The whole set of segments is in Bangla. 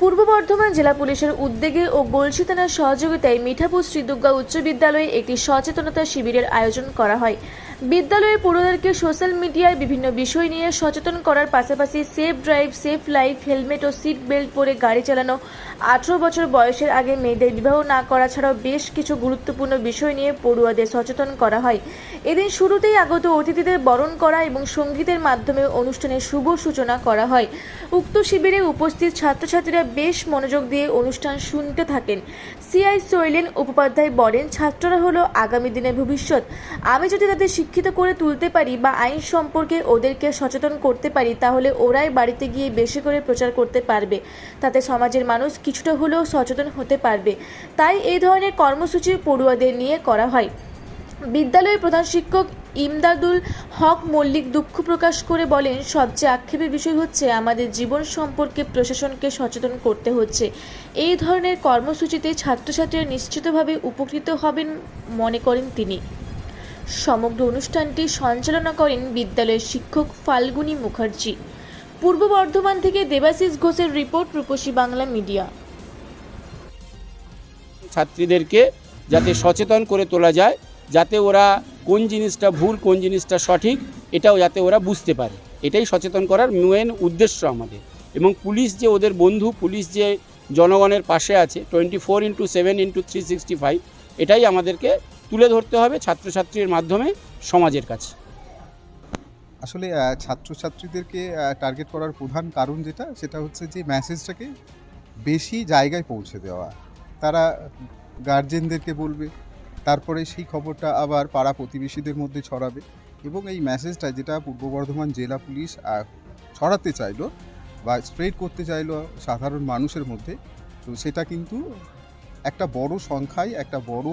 পূর্ব বর্ধমান জেলা পুলিশের উদ্যোগে ও গলসি থানার সহযোগিতায় মিঠাপুর শ্রীদুর্গা উচ্চ বিদ্যালয়ে একটি সচেতনতা শিবিরের আয়োজন করা হয়। বিদ্যালয়ের পুরোদেরকে সোশ্যাল মিডিয়ায় বিভিন্ন বিষয় নিয়ে সচেতন করার পাশাপাশি safe drive, safe life, helmet ও সিট বেল্ট পরে গাড়ি চালানো, আঠেরো বছর বয়সের আগে মেয়েদের বিবাহ না করা ছাড়াও বেশ কিছু গুরুত্বপূর্ণ বিষয় নিয়ে পড়ুয়াদের সচেতন করা হয়। এদিন শুরুতেই আগত অতিথিদের বরণ করা এবং সঙ্গীতের মাধ্যমে অনুষ্ঠানের শুভ সূচনা করা হয়। উক্ত শিবিরে উপস্থিত ছাত্রছাত্রীরা বেশ মনোযোগ দিয়ে অনুষ্ঠান শুনতে থাকেন। সিআই শৈলেন উপাধ্যায় বলেন, ছাত্ররা হলো আগামী দিনের ভবিষ্যৎ। আমি যদি তাদের শিক্ষিত করে তুলতে পারি বা আইন সম্পর্কে ওদেরকে সচেতন করতে পারি, তাহলে ওরাই বাড়িতে গিয়ে বেশি করে প্রচার করতে পারবে। তাতে সমাজের মানুষ কিছুটা হলেও সচেতন হতে পারবে। তাই এই ধরনের কর্মসূচি পড়ুয়াদের নিয়ে করা হয়। বিদ্যালয়ের প্রধান শিক্ষক ইমদাদুল হক মল্লিক দুঃখ প্রকাশ করে বলেন, সবচেয়ে আক্ষেপের বিষয় হচ্ছে আমাদের জীবন সম্পর্কে প্রশাসনকে সচেতন করতে হচ্ছে। এই ধরনের কর্মসূচিতে ছাত্রছাত্রীরা নিশ্চিতভাবে উপকৃত হবেন মনে করেন তিনি। সমগ্র অনুষ্ঠানটি সঞ্চালনা করেন বিদ্যালয়ের শিক্ষক ফাল্গুনী মুখার্জি। পূর্ব বর্ধমান থেকে দেবাশিস ঘোষের রিপোর্ট, রূপসী বাংলা মিডিয়া। ছাত্রীদেরকে যাতে সচেতন করে তোলা যায়, যাতে ওরা কোন জিনিসটা ভুল, কোন জিনিসটা সঠিক, এটাও যাতে ওরা বুঝতে পারে। এটাই সচেতন করার মেন উদ্দেশ্য আমাদের। এবং পুলিশ যে ওদের বন্ধু, পুলিশ যে জনগণের পাশে আছে twenty four into seven into three sixty five এটাই আমাদেরকে তুলে ধরতে হবে ছাত্রছাত্রীর মাধ্যমে সমাজের কাছে। আসলে ছাত্রছাত্রীদেরকে টার্গেট করার প্রধান কারণ যেটা, সেটা হচ্ছে যে মেসেজটাকে বেশি জায়গায় পৌঁছে দেওয়া। তারা গার্জেনদেরকে বলবে, তারপরে সেই খবরটা আবার পাড়া প্রতিবেশীদের মধ্যে ছড়াবে এবং এই মেসেজটা যেটা পূর্ব বর্ধমান জেলা পুলিশ ছড়াতে চাইলো বা স্প্রেড করতে চাইলো সাধারণ মানুষের মধ্যে, তো সেটা কিন্তু একটা বড় সংখ্যায়, একটা বড়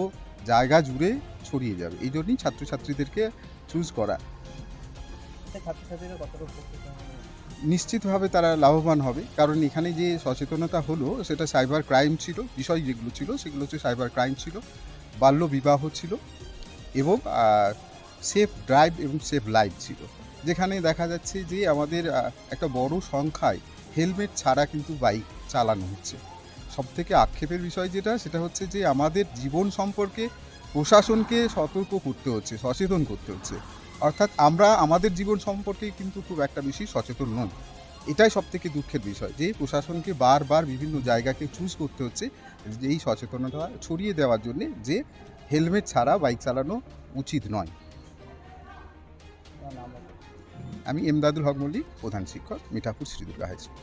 জায়গা জুড়ে ছড়িয়ে যাবে। এই জন্যই ছাত্রছাত্রীদেরকে চুজ করা। নিশ্চিতভাবে তারা লাভবান হবে। কারণ এখানে যে সচেতনতা হলো সেটা সাইবার ক্রাইম ছিল। বিষয় যেগুলো ছিল সেগুলো হচ্ছে সাইবার ক্রাইম ছিল। বাল্য বিবাহ ছিল। এবং সেফ ড্রাইভ এবং সেফ লাইফ ছিল। যেখানে দেখা যাচ্ছে যে আমাদের একটা বড় সংখ্যায় হেলমেট ছাড়া কিন্তু বাইক চালানো হচ্ছে। সব থেকে আক্ষেপের বিষয় যেটা সেটা হচ্ছে যে আমাদের জীবন সম্পর্কে প্রশাসনকে সতর্ক করতে হচ্ছে সচেতন করতে হচ্ছে। অর্থাৎ আমরা আমাদের জীবন সম্পর্কে কিন্তু খুব একটা বেশি সচেতন নই। এটাই সব থেকে দুঃখের বিষয় যে প্রশাসনকে বারবার বিভিন্ন জায়গাকে চুজ করতে হচ্ছে যে এই সচেতনতা ছড়িয়ে দেওয়ার জন্য যে হেলমেট ছাড়া বাইক চালানো উচিত নয়। আমি এমদাদুল হক মল্লিক প্রধান শিক্ষক মিঠাপুর শ্রীদুর্গা হাই স্কুল।